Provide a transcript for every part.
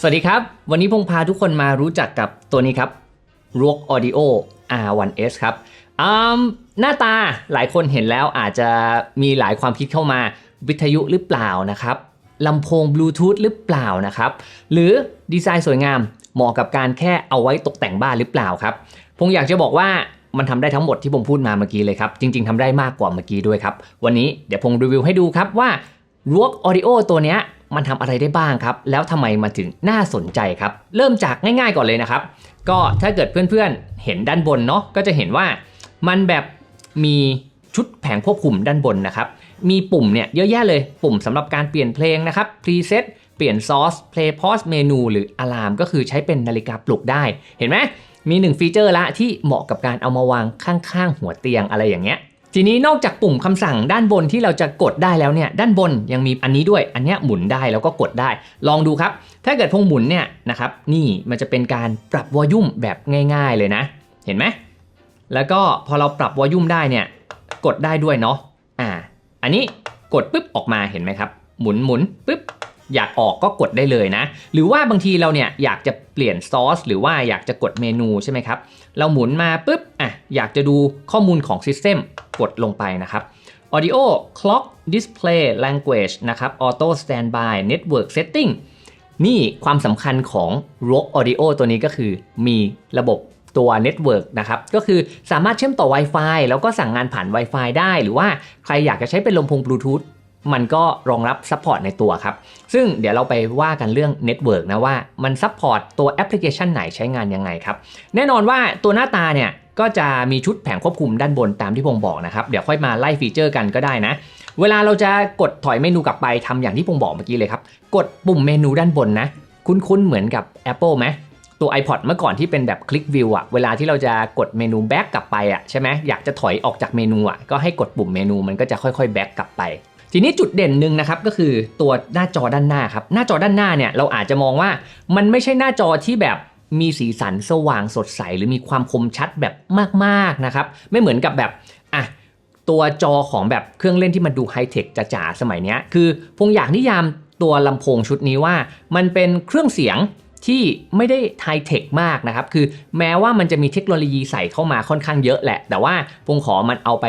สวัสดีครับ วันนี้พงพาทุกคนมารู้จักกับตัวนี้ครับ r o g Audio R1S ครับอืมหน้าตาหลายคนเห็นแล้วอาจจะมีหลายความคิดเข้ามาวิทยุหรือเปล่านะครับลำโพงบลูทูธหรือเปล่านะครับ หรือดีไซน์สวยงามเหมาะกับการแค่เอาไว้ตกแต่งบ้านหรือเปล่าครับพงอยากจะบอกว่ามันทำได้ทั้งหมดที่ผมพูดมาเมื่อกี้เลยครับ จริง ๆทำได้มากกว่าเมื่อกี้ด้วยครับ วันนี้เดี๋ยวพงรีวิวให้ดูครับว่า r o g Audio ตัวเนี้ย มันทำอะไรได้บ้างครับ แล้วทำไมมันถึงน่าสนใจครับ เริ่มจากง่ายๆก่อนเลยนะครับ ก็ถ้าเกิดเพื่อนๆ เห็นด้านบนเนาะก็จะเห็นว่ามันแบบมีชุดแผงควบคุมด้านบนนะครับ มีปุ่มเนี่ยเยอะแยะเลยปุ่มสำหรับการเปลี่ยนเพลงนะครับ preset เปลี่ยนซอส play pause เมนูหรือ alarm ก็คือใช้เป็นนาฬิกาปลุกได้ เห็นไหมมีหนึ่งฟีเจอร์ละที่เหมาะกับการเอามาวางข้างๆ หัวเตียงอะไรอย่างเงี้ย ทีนี้นอกจากปุ่มคำสั่งด้านบนที่เราจะกดได้แล้วเนี่ยด้านบนยังมีอันนี้ด้วย อันนี้หมุนได้แล้วก็กดได้ ลองดูครับ ถ้าเกิดพงหมุนเนี่ยนะครับนี่มันจะเป็นการปรับวอลลุ่มแบบง่าย ๆเลยนะ เห็นไหมแล้วก็พอเราปรับวอลลุ่มได้เนี่ยกดได้ด้วยเนาะอ่า อันนี้กดปุ๊บออกมาเห็นไหมครับ หมุนหมุนปุ๊บ อยากออกก็กดได้เลยนะ หรือว่าบางทีเราเนี่ยอยากจะเปลี่ยนซอสหรือว่าอยากจะกดเมนูใช่ไหมครับ เราหมุนมาปุ๊บอะอยากจะดูข้อมูลของ System กดลงไปนะครับ Audio Clock Display Language นะครับ Auto Standby Network Setting นี่ความสำคัญของ r o g Audio ตัวนี้ก็คือมีระบบตัว Network นะครับก็คือสามารถเชื่อมต่อ Wi-Fi แล้วก็สั่งงานผ่าน Wi-Fi ได้ หรือว่าใครอยากจะใช้เป็นลำโพงบลูทูธ มันก็รองรับซัพพอร์ตในตัวครับ ซึ่งเดี๋ยวเราไปว่ากันเรื่อง Network นะว่ามันซัพพอร์ตตัวแอปพลิเคชันไหนใช้งานยังไงครับ แน่นอนว่าตัวหน้าตาเนี่ยก็จะมีชุดแผงควบคุมด้านบนตามที่พงบอกนะครับ เดี๋ยวค่อยมาไล่ฟีเจอร์กันก็ได้นะ เวลาเราจะกดถอยเมนูกลับไปทำอย่างที่พงบอกเมื่อกี้เลยครับ กดปุ่มเมนูด้านบนนะ คุ้นๆเหมือนกับ Apple ไหมตัว iPod เมื่อก่อนที่เป็นแบบคลิกวิวอะเวลาที่เราจะกดเมนูแบ็กกลับไปอะใช่ไหมอยากจะถอยออกจากเมนูอะก็ให้กดปุ่มเมนูมันก็จะค่อยๆแบ็กกลับไป ทีนี้จุดเด่นหนึ่งนะครับก็คือตัวหน้าจอด้านหน้าครับหน้าจอด้านหน้าเนี่ยเราอาจจะมองว่ามันไม่ใช่หน้าจอที่แบบมีสีสันสว่างสดใส หรือมีความคมชัดแบบมากๆนะครับไม่เหมือนกับแบบอะตัวจอของแบบเครื่องเล่นที่มันดูไฮเทคจ๋าๆสมัยนี้คือพงอยากนิยามตัวลำโพงชุดนี้ว่า มันเป็นเครื่องเสียงที่ไม่ได้ไฮเทคมากนะครับ คือแม้ว่ามันจะมีเทคโนโลยีใส่เข้ามาค่อนข้างเยอะแหละ แต่ว่าพงขอมันเอาไป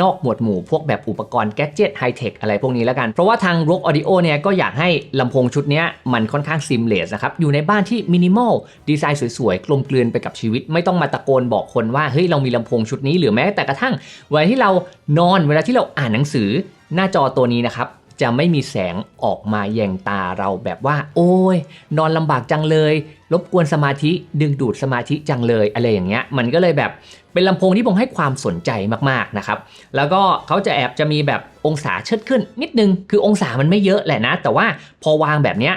นอกหมวดหมู่พวกแบบอุปกรณ์แกจิตไฮเทคอะไรพวกนี้แล้วกัน เพราะว่าทาง r o g Audio เนี่ยก็อยากให้ลำโพงชุดนี้มันค่อนข้างซิมเลสนะครับ อยู่ในบ้านที่มินิมอลดีไซน์สวยๆ กลมกลืนไปกับชีวิต ไม่ต้องมาตะโกนบอกคนว่า เฮ้ย เรามีลำโพงชุดนี้หรือแม้แต่กระทั่งเวลาที่เรานอนเวลาที่เราอ่านหนังสือหน้าจอตัวนี้นะครับ จะไม่มีแสงออกมาแยงตาเราแบบว่า โอ้ย นอนลำบากจังเลย รบกวนสมาธิดึงดูดสมาธิจังเลยอะไรอย่างเงี้ยมันก็เลยแบบเป็นลำโพงที่ผมให้ความสนใจมากๆนะครับ แล้วก็เขาจะแอบจะมีแบบองศาเชิดขึ้นนิดนึง คือองศามันไม่เยอะแหละนะ แต่ว่าพอวางแบบเนี้ย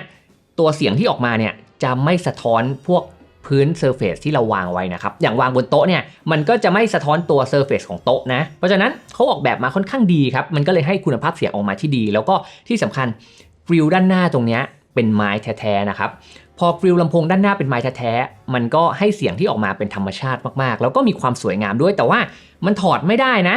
ตัวเสียงที่ออกมาเนี่ยจะไม่สะท้อนพวก พื้นเซอร์เฟซที่เราวางไว้นะครับ อย่างวางบนโต๊ะเนี่ยมันก็จะไม่สะท้อนตัวเซอร์เฟซของโต๊ะนะ เพราะฉะนั้นเขาออกแบบมาค่อนข้างดีครับ มันก็เลยให้คุณภาพเสียงออกมาที่ดี แล้วก็ที่สำคัญกริลด้านหน้าตรงเนี้ยเป็นไม้แท้ๆนะครับพอฟริลลำโพงด้านหน้าเป็นไม้แท้ๆมันก็ให้เสียงที่ออกมาเป็นธรรมชาติมากๆ แล้วก็มีความสวยงามด้วยแต่ว่ามันถอดไม่ได้นะ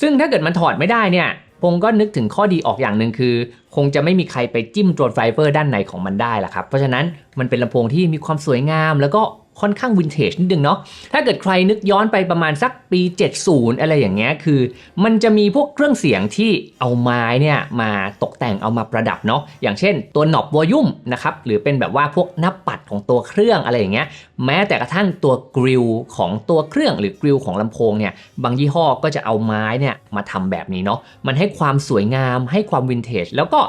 ซึ่งถ้าเกิดมันถอดไม่ได้เนี่ย พงก็นึกถึงข้อดีออกอย่างหนึ่งคือ คงจะไม่มีใครไปจิ้มตรวไฟเวอร์ด้านในของมันได้ละครับ เพราะฉะนั้นมันเป็นลำโพงที่มีความสวยงาม แล้วก็ ค่อนข้างวินเทจนิดนึงเนาะ ถ้าเกิดใครนึกย้อนไปประมาณสักปี 70 อะไรอย่างเงี้ย คือ มันจะมีพวกเครื่องเสียงที่เอาไม้เนี่ยมาตกแต่งเอามาประดับเนาะ อย่างเช่นตัวหนอบวอลลุ่มนะครับ หรือเป็นแบบว่าพวกหน้าปัดของตัวเครื่องอะไรอย่างเงี้ย แม้แต่กระทั่งตัวกริลของตัวเครื่องหรือกริลของลำโพงเนี่ย บางยี่ห้อก็จะเอาไม้เนี่ยมาทำแบบนี้เนาะ มันให้ความสวยงาม ให้ความวินเทจ แล้วก็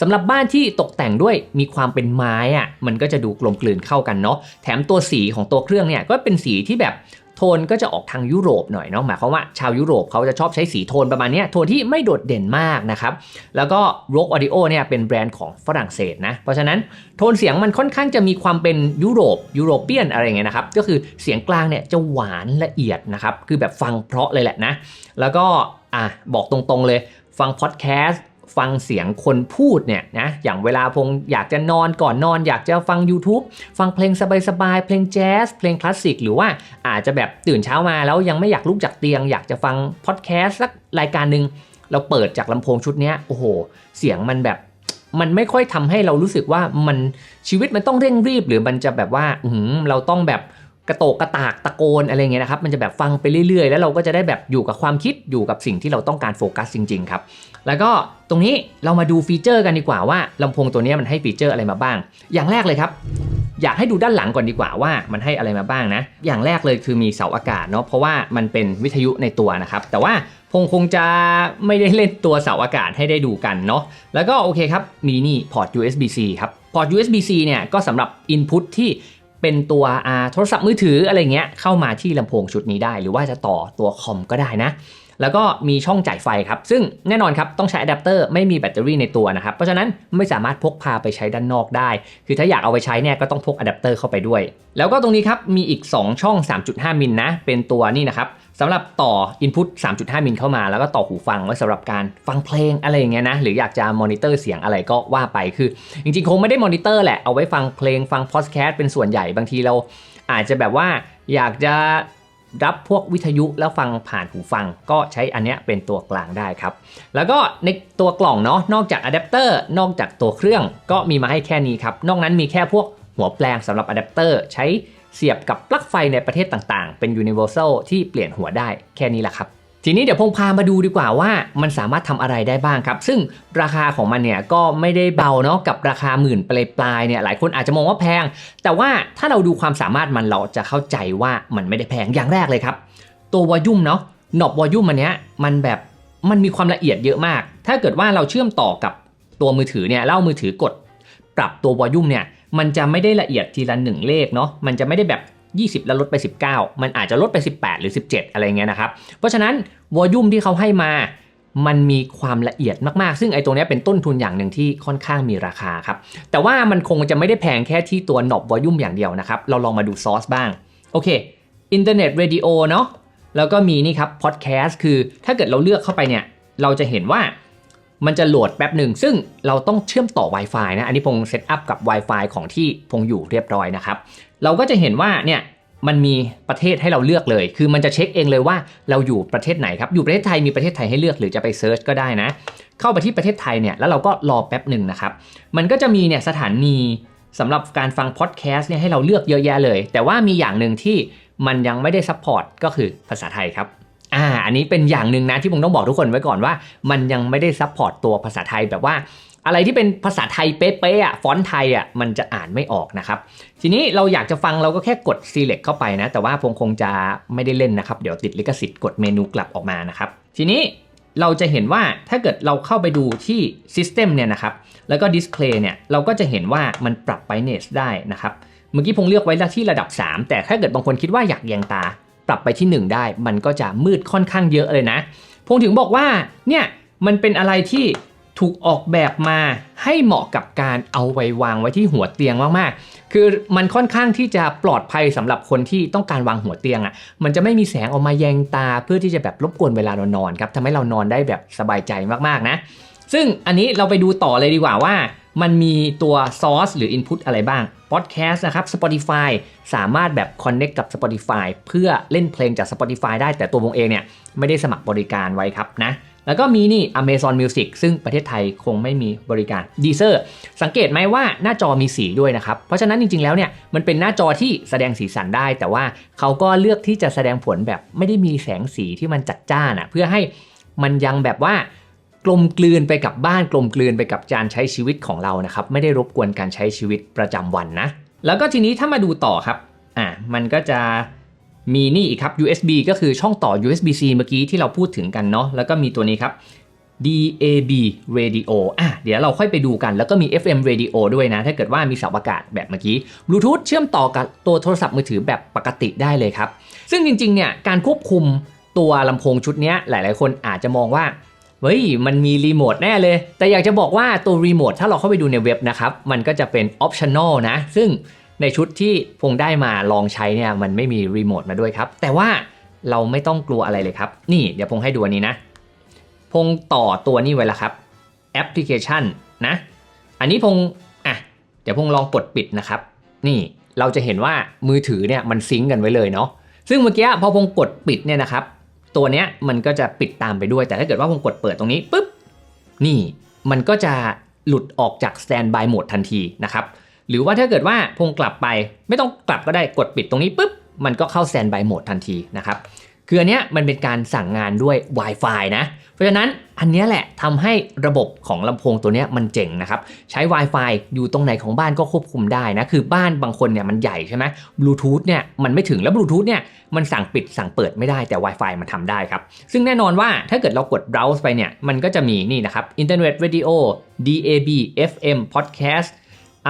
สำหรับบ้านที่ตกแต่งด้วยมีความเป็นไม้อะมันก็จะดูกลมกลืนเข้ากันเนาะ แถมตัวสีของตัวเครื่องเนี่ยก็เป็นสีที่แบบโทนก็จะออกทางยุโรปหน่อยเนาะหมายความว่าชาวยุโรปเขาจะชอบใช้สีโทนประมาณนี้โทนที่ไม่โดดเด่นมากนะครับแล้วก็ r o g Audio เนี่ยเป็นแบรนด์ของฝรั่งเศสนะเพราะฉะนั้นโทนเสียงมันค่อนข้างจะมีความเป็นยุโรปยุโรเปียนอะไรเงี้ยนะครับก็คือเสียงกลางเนี่ยจะหวานละเอียดนะครับคือแบบฟังเพราะเลยแหละนะแล้วก็อะบอกตรงๆเลยฟังพอดแคสต์ ฟังเสียงคนพูดเนี่ยนะอย่างเวลาพงอยากจะนอนก่อนนอน อยากจะฟัง YouTube ฟังเพลงสบายๆเพลงแจ๊สเพลงคลาสสิกหรือว่าอาจจะแบบตื่นเช้ามาแล้วยังไม่อยากลุกจากเตียง อยากจะฟังพอดแคสต์สักรายการหนึ่งเราเปิดจากลำโพงชุดนี้โอ้โห เสียงมันแบบมันไม่ค่อยทำให้เรารู้สึกว่ามันชีวิตมันต้องเร่งรีบหรือมันจะแบบว่าอืเราต้องแบบ กระโตกกระตากตะโกนอะไรเงี้ยนะครับมันจะแบบฟังไปเรื่อยๆ แล้วเราก็จะได้แบบอยู่กับความคิดอยู่กับสิ่งที่เราต้องการโฟกัสจริง ๆ ครับ แล้วก็ตรงนี้เรามาดูฟีเจอร์กันดีกว่าว่าลำโพงตัวนี้มันให้ฟีเจอร์อะไรมาบ้าง อย่างแรกเลยครับ อยากให้ดูด้านหลังก่อนดีกว่าว่ามันให้อะไรมาบ้างนะ อย่างแรกเลยคือมีเสาอากาศเนาะเพราะว่ามันเป็นวิทยุในตัวนะครับแต่ว่าพงคงจะไม่ได้เล่นตัวเสาอากาศให้ได้ดูกันเนาะ แล้วก็โอเคครับ มีนี่พอร์ต USB-C ครับ พอร์ต USB-C เนี่ยก็สำหรับ Input ที่ เป็นตัวอ่าโทรศัพท์มือถืออะไรเงี้ยเข้ามาที่ลำโพงชุดนี้ได้ หรือว่าจะต่อตัวคอมก็ได้นะ แล้วก็มีช่องจ่ายไฟครับ ซึ่งแน่นอนครับต้องใช้อะแดปเตอร์ไม่มีแบตเตอรี่ในตัวนะครับ เพราะฉะนั้นไม่สามารถพกพาไปใช้ด้านนอกได้ คือถ้าอยากเอาไปใช้เนี่ยก็ต้องพกอะแดปเตอร์เข้าไปด้วย แล้วก็ตรงนี้ครับมีอีก 2 ช่อง 3.5 มิลนะ เป็นตัวนี่นะครับสำหรับต่อ Input 3.5 มิลเข้ามา แล้วก็ต่อหูฟังไว้สำหรับการฟังเพลงอะไรอย่างเงี้ยนะ หรืออยากจะมอนิเตอร์เสียงอะไรก็ว่าไป คือ จริงๆ คงไม่ได้มอนิเตอร์แหละ เอาไว้ฟังเพลงฟังพอดแคสต์เป็นส่วนใหญ่ บางทีเราอาจจะแบบว่าอยากจะ รับพวกวิทยุแล้วฟังผ่านหูฟัง ก็ใช้อันเนี้ยเป็นตัวกลางได้ครับ แล้วก็ในตัวกล่องเนาะนอกจากอะแดปเตอร์นอกจากตัวเครื่องก็มีมาให้แค่นี้ครับ นอกนั้นมีแค่พวกหัวแปลงสำหรับอะแดปเตอร์ใช้เสียบกับปลั๊กไฟในประเทศต่างๆ เป็น universal ที่เปลี่ยนหัวได้แค่นี้แหละครับ ทีนี้เดี๋ยวพงพามาดูดีกว่าว่ามันสามารถทำอะไรได้บ้างครับ ซึ่งราคาของมันเนี่ยก็ไม่ได้เบาเนาะกับราคาหมื่นปลายๆเนี่ยหลายคนอาจจะมองว่าแพง แต่ว่าถ้าเราดูความสามารถมันเราจะเข้าใจว่ามันไม่ได้แพงอย่างแรกเลยครับ ตัววอลลุ่มเนาะหนอบวอลลุ่มอันเนี้ยมันแบบมันมีความละเอียดเยอะมาก ถ้าเกิดว่าเราเชื่อมต่อกับตัวมือถือเนี่ยแล้วเอามือถือกด ปรับตัววอลลุ่มเนี่ยมันจะไม่ได้ละเอียดทีละหนึ่งเลขเนาะมันจะไม่ได้แบบ 20 แล้วลดไป 19 มันอาจจะลดไป 18 หรือ 17 อะไรเงี้ยนะครับ เพราะฉะนั้นวอลุ่มที่เขาให้มามันมีความละเอียดมากๆ ซึ่งไอ้ตรงนี้เป็นต้นทุนอย่างหนึ่งที่ค่อนข้างมีราคาครับ แต่ว่ามันคงจะไม่ได้แพงแค่ที่ตัวหนอบวอลุ่มอย่างเดียวนะครับ เราลองมาดูซอสบ้าง โอเค อินเทอร์เน็ตเรดิโอเนาะ แล้วก็มีนี่ครับ พอดแคสต์ คือถ้าเกิดเราเลือกเข้าไปเนี่ย เราจะเห็นว่า มันจะโหลดแป๊บหนึ่งซึ่งเราต้องเชื่อมต่อ Wi-Fi นะ อันนี้พงเซตอัพกับ Wi-Fi ของที่พงอยู่เรียบร้อยนะครับ เราก็จะเห็นว่าเนี่ยมันมีประเทศให้เราเลือกเลย คือมันจะเช็คเองเลยว่าเราอยู่ประเทศไหนครับ อยู่ประเทศไทยมีประเทศไทยให้เลือกหรือจะไปเซิร์ชก็ได้นะ เข้าไปที่ประเทศไทยเนี่ยแล้วเราก็รอแป๊บหนึ่งนะครับ มันก็จะมีเนี่ยสถานีสำหรับการฟังพอดแคสต์เนี่ยให้เราเลือกเยอะแยะเลย แต่ว่ามีอย่างหนึ่งที่มันยังไม่ได้ซัพพอร์ตก็คือภาษาไทยครับ อ่าอันนี้เป็นอย่างหนึ่งนะที่ผมต้องบอกทุกคนไว้ก่อนว่า มันยังไม่ได้ซัพพอร์ตตัวภาษาไทยแบบว่า อะไรที่เป็นภาษาไทยเป๊ะๆอะฟอนต์ไทยอะมันจะอ่านไม่ออกนะครับ ทีนี้เราอยากจะฟังเราก็แค่กด select เข้าไปนะ แต่ว่าผมคงจะไม่ได้เล่นนะครับ เดี๋ยวติดลิขสิทธิ์กดเมนูกลับออกมานะครับ ทีนี้เราจะเห็นว่าถ้าเกิดเราเข้าไปดูที่ System เนี่ยนะครับ แล้วก็ Display เนี่ย เราก็จะเห็นว่ามันปรับ brightness ได้นะครับ เมื่อกี้พงเลือกไว้ที่ระดับ 3 แต่ถ้าเกิดบางคนคิดว่าอยากแยงตา ปรับไปที่ 1 ได้ มันก็จะมืดค่อนข้างเยอะเลยนะพงถึงบอกว่าเนี่ยมันเป็นอะไรที่ถูกออกแบบมาให้เหมาะกับการเอาไว้วางไว้ที่หัวเตียงมากๆ คือมันค่อนข้างที่จะปลอดภัยสำหรับคนที่ต้องการวางหัวเตียงอะ่ะ มันจะไม่มีแสงออกมาแยงตาเพื่อที่จะแบบรบกวนเวลาเรานอนครับทำให้เรานอนได้แบบสบายใจมากๆนะ ซึ่งอันนี้เราไปดูต่อเลยดีกว่าว่า มันมีตัว source หรือ input อะไรบ้าง podcast นะครับ Spotify สามารถแบบ connect กับ Spotify เพื่อเล่นเพลงจาก Spotify ได้แต่ตัววงเองเนี่ยไม่ได้สมัครบริการไว้ครับนะ แล้วก็มีนี่ Amazon Music ซึ่งประเทศไทยคงไม่มีบริการ Deezer สังเกตไหมว่าหน้าจอมีสีด้วยนะครับ เพราะฉะนั้นจริงๆแล้วเนี่ยมันเป็นหน้าจอที่แสดงสีสันได้ แต่ว่าเขาก็เลือกที่จะแสดงผลแบบไม่ได้มีแสงสีที่มันจัดจ้านอะเพื่อให้มันยังแบบว่า กลมกลืนไปกับบ้านกลมกลืนไปกับการใช้ชีวิตของเรานะครับ ไม่ได้รบกวนการใช้ชีวิตประจำวันนะ แล้วก็ทีนี้ถ้ามาดูต่อครับอะมันก็จะมีนี่อีกครับ USB ก็คือช่องต่อ USB-C เมื่อกี้ที่เราพูดถึงกันเนาะแล้วก็มีตัวนี้ครับ DAB radio อะ เดี๋ยวเราค่อยไปดูกัน แล้วก็มี FM radio ด้วยนะ ถ้าเกิดว่ามีเสาอากาศแบบเมื่อกี้ Bluetooth เชื่อมต่อกับตัวโทรศัพท์มือถือแบบปกติได้เลยครับ ซึ่งจริงๆ เนี่ย การควบคุมตัวลำโพงชุดนี้ยหลายๆ คนอาจจะมองว่า เฮ้ยมันมีรีโมทแน่เลย แต่อยากจะบอกว่าตัวรีโมทถ้าเราเข้าไปดูในเว็บนะครับ มันก็จะเป็นออปชั่นอลนะ ซึ่งในชุดที่พงได้มาลองใช้เนี่ยมันไม่มีรีโมทมาด้วยครับ แต่ว่าเราไม่ต้องกลัวอะไรเลยครับ นี่เดี๋ยวพงให้ดูอันนี้นะ พงต่อตัวนี้ไว้แล้วครับแอปพลิเคชันนะ อันนี้พงอะเดี๋ยวพงลองกดปิดนะครับ นี่เราจะเห็นว่ามือถือเนี่ยมันซิงก์กันไว้เลยเนาะซึ่งเมื่อกี้พอพงกดปิดเนี่ยนะครับ ตัวเนี้ยมันก็จะปิดตามไปด้วย แต่ถ้าเกิดว่าผมกดเปิดตรงนี้ปุ๊บนี่มันก็จะหลุดออกจาก standby mode ทันทีนะครับหรือว่าถ้าเกิดว่าพงกลับไปไม่ต้องกลับก็ได้กดปิดตรงนี้ปุ๊บมันก็เข้า standby mode ทันทีนะครับ คืออันเนี้ยมันเป็นการสั่งงานด้วย Wi-Fi นะ เพราะฉะนั้นอันนี้แหละทำให้ระบบของลำโพงตัวนี้มันเจ๋งนะครับ ใช้ Wi-Fi อยู่ตรงไหนของบ้านก็ควบคุมได้นะ คือบ้านบางคนเนี่ยมันใหญ่ใช่ไหมบลูทูธเนี่ยมันไม่ถึงแล้วบลูทูธเนี่ยมันสั่งปิดสั่งเปิดไม่ได้แต่ Wi-Fi มันทำได้ครับ ซึ่งแน่นอนว่าถ้าเกิดเรากด browse ไปเนี่ยมันก็จะมีนี่นะครับ Internet Radio DAB FM Podcast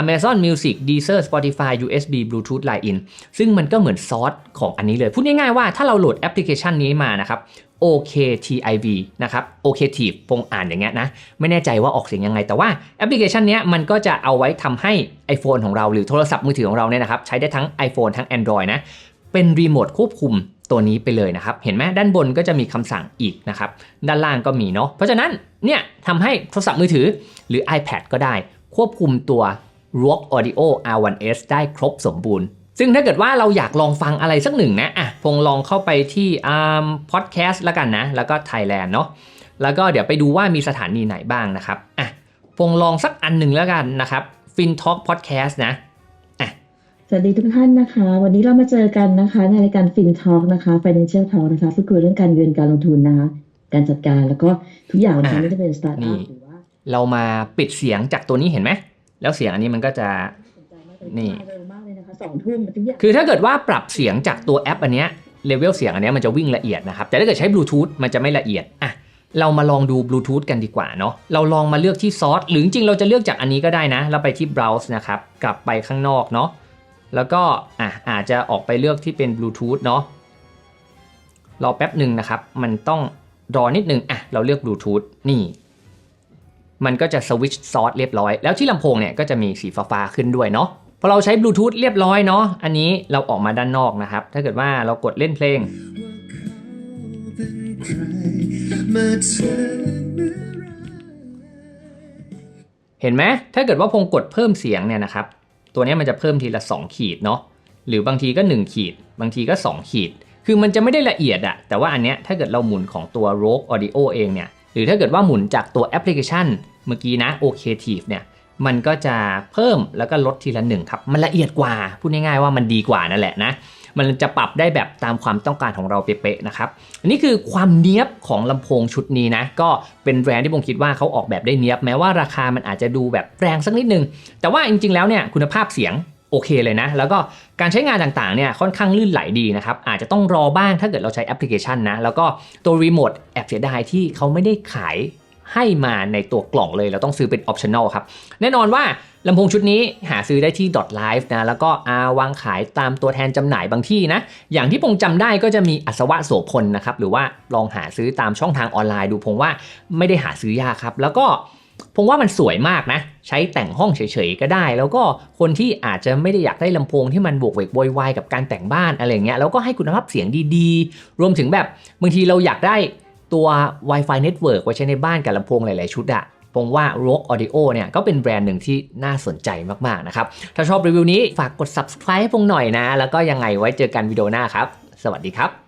Amazon Music Deezer Spotify USB Bluetooth Line in ซึ่งมันก็เหมือนซอสของอันนี้เลย พูดง่ายๆว่าถ้าเราโหลดแอปพลิเคชันนี้มานะครับ OKTIV นะครับ OKTIV พงอ่านอย่างเงี้ยนะ ไม่แน่ใจว่าออกเสียงยังไง แต่ว่าแอปพลิเคชันเนี้ยมันก็จะเอาไว้ทำให้ iPhone ของเราหรือโทรศัพท์มือถือของเราเนี่ยนะครับ ใช้ได้ทั้ง iPhone ทั้ง Android นะ เป็นรีโมทควบคุมตัวนี้ไปเลยนะครับ เห็นไหมด้านบนก็จะมีคำสั่งอีกนะครับ ด้านล่างก็มีเนาะ เพราะฉะนั้นเนี่ยทำให้โทรศัพท์มือถือหรือ iPad ก็ได้ควบคุมตัว ROG Audio R1S ได้ครบสมบูรณ์ ซึ่งถ้าเกิดว่าเราอยากลองฟังอะไรสักหนึ่งนะอะพงลองเข้าไปที่อ่าพอดแคสต์แล้วกันนะ แล้วก็ Thailand เนาะแล้วก็เดี๋ยวไปดูว่ามีสถานีไหนบ้างนะครับอะพงลองสักอันหนึ่งแล้วกันนะครับ FinTalk Podcast นะสวัสดีทุกท่านนะคะ วันนี้เรามาเจอกันนะคะ ในรายการ Fin Talk นะคะ Financial Talk นะคะพูดคุยเรื่องการเงินการลงทุนนะคะ การจัดการแล้วก็ทุกอย่างนะคะอะไม่ว่าจะเป็นสตาร์ทนี่อัพหรือว่าเรามาปิดเสียงจากตัวนี้เห็นไหม แล้วเสียงอันนี้มันก็จะสนใจมากเลยนี่มาเร็วมากเลยนะคะสองทุ่มทุกอย่างคือถ้าเกิดว่าปรับเสียงจากตัวแอปอันเนี้ยเลเวลเสียงอันเนี้ยมันจะวิ่งละเอียดนะครับ แต่ถ้าเกิดใช้บลูทูธมันจะไม่ละเอียดอะเรามาลองดูบลูทูธกันดีกว่าเนาะเราลองมาเลือกที่ซอสหรือจริงๆเราจะเลือกจากอันนี้ก็ได้นะ เราไปที่ browse นะครับ กลับไปข้างนอกเนาะแล้วก็อะอาจจะออกไปเลือกที่เป็นบลูทูธเนาะรอแป๊บหนึ่งนะครับ มันต้องรอนิดนึงอะเราเลือกบลูทูธนี่ มันก็จะสวิตช์ซอสเรียบร้อย แล้วที่ลำโพงเนี่ยก็จะมีสีฟ้าๆขึ้นด้วยเนาะพอเราใช้บลูทูธเรียบร้อยเนาะอันนี้เราออกมาด้านนอกนะครับ ถ้าเกิดว่าเรากดเล่นเพลง เห็นไหมถ้าเกิดว่าพงกดเพิ่มเสียงเนี่ยนะครับ ตัวนี้มันจะเพิ่มทีละ 2 ขีดเนาะหรือบางทีก็ 1 ขีด บางทีก็ 2 ขีด คือมันจะไม่ได้ละเอียดอะแต่ว่าอันเนี้ยถ้าเกิดเราหมุนของตัว Rogue Audio เองเนี่ยหรือถ้าเกิดว่าหมุนจากตัวแอปพลิเคชัน เมื่อกี้นะ OKTIV เนี่ยมันก็จะเพิ่มแล้วก็ลดทีละหนึ่งครับ มันละเอียดกว่า พูดง่ายๆว่ามันดีกว่านั่นแหละนะ มันจะปรับได้แบบตามความต้องการของเราเป๊ะๆนะครับ อันนี้คือความเนี้ยบของลำโพงชุดนี้นะ ก็เป็นแบรนด์ที่ผมคิดว่าเขาออกแบบได้เนี้ยบ แม้ว่าราคามันอาจจะดูแบบแรงสักนิดนึง แต่ว่าจริงๆแล้วเนี่ยคุณภาพเสียงโอเคเลยนะ แล้วก็การใช้งานต่างๆเนี่ยค่อนข้างลื่นไหลดีนะครับ อาจจะต้องรอบ้างถ้าเกิดเราใช้แอปพลิเคชันนะ แล้วก็ตัวรีโมทแอบเสียดายที่เขาไม่ได้ขาย ให้มาในตัวกล่องเลย เราต้องซื้อเป็นออปชั่นอลครับ แน่นอนว่าลำโพงชุดนี้หาซื้อได้ที่ .live นะ แล้วก็อาวางขายตามตัวแทนจำหน่ายบางที่นะ อย่างที่พงจำได้ก็จะมีอัศวะโสพลนะครับ หรือว่าลองหาซื้อตามช่องทางออนไลน์ดูพงว่าไม่ได้หาซื้อยากครับ แล้วก็พงว่ามันสวยมากนะ ใช้แต่งห้องเฉยๆก็ได้ แล้วก็คนที่อาจจะไม่ได้อยากได้ลำโพงที่มันบวกเวกโวยวายกับการแต่งบ้านอะไรเงี้ยแล้วก็ให้คุณภาพเสียงดีๆ รวมถึงแบบบางทีเราอยากได้ ตัว Wi-Fi Network ไว้ใช้ในบ้านกับลำโพงหลาย ๆ ชุดอะผมว่า Rogue Audio เนี่ยก็เป็นแบรนด์หนึ่งที่น่าสนใจมาก ๆ นะครับ ถ้าชอบรีวิวนี้ฝากกด subscribe ให้พงหน่อยนะ แล้วก็ยังไงไว้เจอกันวิดีโอหน้าครับ สวัสดีครับ